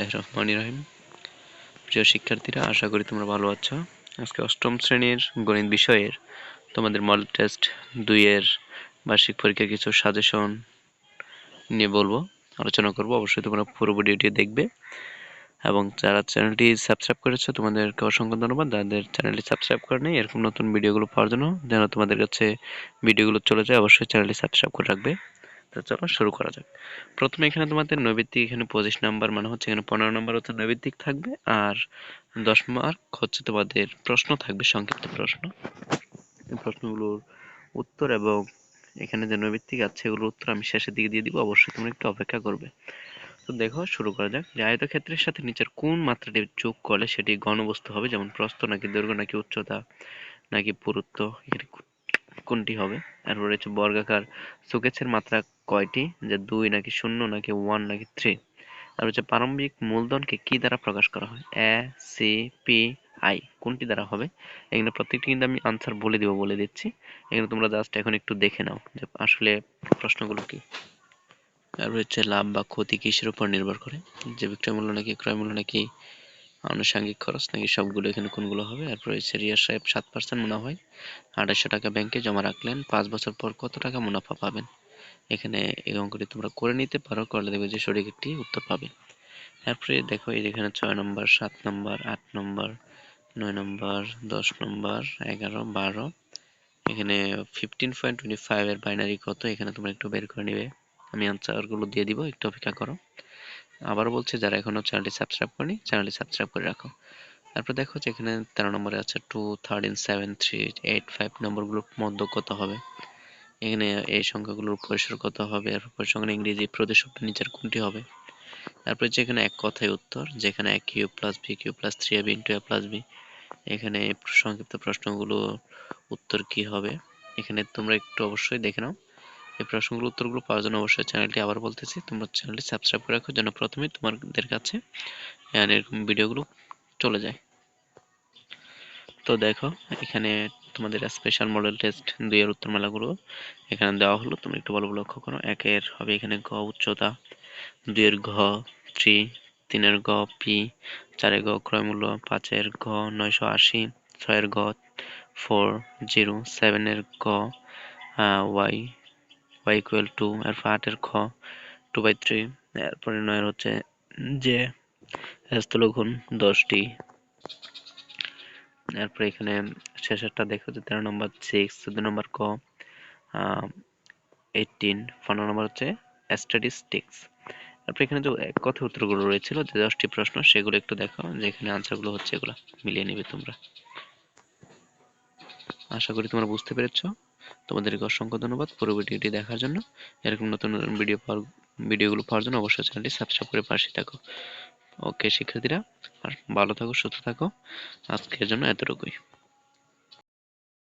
বিসমিল্লাহ রহিম। প্রিয় শিক্ষার্থীরা, আশা করি তোমরা ভালো আছো। আজকে অষ্টম শ্রেণির গণিত বিষয়ের তোমাদের মডেল টেস্ট দুইয়ের বার্ষিক পরীক্ষার কিছু সাজেশন নিয়ে বলব। আলোচনা করব। অবশ্যই তোমরা পুরো ভিডিওটি দেখবে। এবং যারা চ্যানেলটি সাবস্ক্রাইব করেছ, তোমাদেরকে অসংখ্য ধন্যবাদ। যাদের চ্যানেলটি সাবস্ক্রাইব করে নেই, এরকম নতুন ভিডিওগুলো পাওয়ার জন্য যেন তোমাদের কাছে ভিডিওগুলো চলে যায়, অবশ্যই চ্যানেলটি সাবস্ক্রাইব করে রাখবে। তো চলো শুরু করা যাক। প্রথমে এখানে তোমাদের নৈবিত্তিক এখানে পঁচিশ নাম্বার মানে হচ্ছে এখানে পনেরো নাম্বার হচ্ছে নৈবিত্তিক থাকবে আর দশ মার্ক হচ্ছে তোমাদের প্রশ্ন থাকবে, সংক্ষিপ্ত প্রশ্ন। প্রশ্নগুলোর উত্তর এবং এখানে যে নৈবিত্তিক আছে এগুলোর উত্তর আমি শেষের দিকে দিয়ে দিব, অবশ্যই তোমরা একটু অপেক্ষা করবে। তো দেখো, শুরু করা যাক। যে আয়তক্ষেত্রের সাথে নিচের কোন মাত্রাটি যোগ করলে সেটি ঘনবস্তু হবে? যেমন প্রস্থ নাকি দৈর্ঘ্য নাকি উচ্চতা নাকি পুরুত্ব? এখানে কোনটি হবে? তারপরে হচ্ছে বর্গাকার সুকেছের মাত্রা কয়টি? যে দুই নাকি শূন্য, নাকি ওয়ান নাকি থ্রি তারপর হচ্ছে প্রারম্ভিক মূলধনকে কি দ্বারা প্রকাশ করা হয়? এ সি পি আই কোনটি দ্বারা হবে? এখানে প্রত্যেকটি কিন্তু আমি আনসার বলে দিব, বলে দিচ্ছি। এখানে তোমরা জাস্ট এখন একটু দেখে নাও যে আসলে প্রশ্নগুলো কি। তারপর হচ্ছে লাভ বা ক্ষতি কিসের উপর নির্ভর করে? যে বিক্রয় মূল্য নাকি ক্রয় মূল্য নাকি আনুষঙ্গিক খরচ নাকি সবগুলো এখানে কোনগুলো হবে? এরপর হচ্ছে রিয়ার সাহেব সাত পার্সেন্ট মুনাফা হয়। আড়াইশো টাকা ব্যাংকে জমা রাখলেন। পাঁচ বছর পর কত টাকা মুনাফা পাবেন? এখানে এই অঙ্কটি তোমরা করে নিতে পারো। করলে দেখবে যে সঠিক একটি উত্তর পাবে। এরপরে দেখো এই যেখানে ছয় নম্বর, সাত নম্বর, আট নম্বর, নয় নম্বর, দশ নম্বর, এগারো, বারো। এখানে ফিফটিন পয়েন্ট টোয়েন্টি ফাইভ এর বাইনারি কত? এখানে তোমরা একটু বের করে নিবে। আমি আনসারগুলো দিয়ে দিব। একটু অপেক্ষা করো। আবার বলছি, যারা এখনও চ্যানেলটি সাবস্ক্রাইব করেনি চ্যানেলটি সাবস্ক্রাইব করে রাখো। তারপর দেখো যে এখানে তেরো নম্বরে আছে two thirteen seven three eight five নম্বরগুলোর মধ্য কত হবে? এখানে এই সংখ্যাগুলোর পরিসর কত হবে? পরিসংখ্যান ইংরেজি প্রতিশব্দ নিচের কোনটি হবে? তারপরে যেখানে এক কথায় উত্তর, যেখানে এক Q plus B Q plus three A B into A plus B এখানে সংক্ষিপ্ত প্রশ্নগুলো উত্তর কি হবে? এখানে তোমরা একটু অবশ্যই দেখে নাও। এই প্রশ্নগুলো, উত্তরগুলো পাওয়ার জন্য অবশ্যই চ্যানেলটি আবার বলতেছি, তোমরা চ্যানেলটি সাবস্ক্রাইব করে রাখো যেন প্রথমে তোমাদের কাছে এরকম ভিডিওগুলো চলে যায়। তো দেখো, এখানে তোমাদের স্পেশাল মডেল টেস্ট দুইয়ের উত্তরমালাগুলো এখানে দেওয়া হলো। তুমি একটু ভালো লক্ষ্য করো, একের হবে এখানে গ উচ্চতা, দুইয়ের ঘ থ্রি তিনের গ পি, চারের গ ক্রয়মূল্য পাঁচের গ নয়শো আশি, ছয়ের গ ফোর জিরো, সেভেনের গ ওয়াই ওয়াই ইকুয়াল টু এরপর আটের খ টু বাই থ্রি এরপরে নয়ের হচ্ছে যে স্থলগুণ দশটি। এরপরে এখানে শেষেরটা দেখো যে তেরো নম্বর সিক্স চোদ্দ নম্বর ক এইটিন পনেরো নম্বর হচ্ছে স্ট্যাটিস্টিক্স তারপরে এখানে যে কথা উত্তরগুলো রয়েছিল, যে দশটি প্রশ্ন, সেগুলো একটু দেখো, যে এখানে আনসারগুলো হচ্ছে এগুলো মিলিয়ে নিবে তোমরা। আশা করি তোমরা বুঝতে পেরেছ। তোমাদেরকে অসংখ্য ধন্যবাদ পুরো ভিডিওটি দেখার জন্য। এরকম নতুন নতুন ভিডিও পাওয়ার ভিডিওগুলো পাওয়ার জন্য অবশ্যই চ্যানেলটি সাবস্ক্রাইব করে পাশে থাকো। ওকে শিক্ষার্থীরা ভালো থাকো, সুস্থ থাকো। আজকের জন্য এতটুকুই।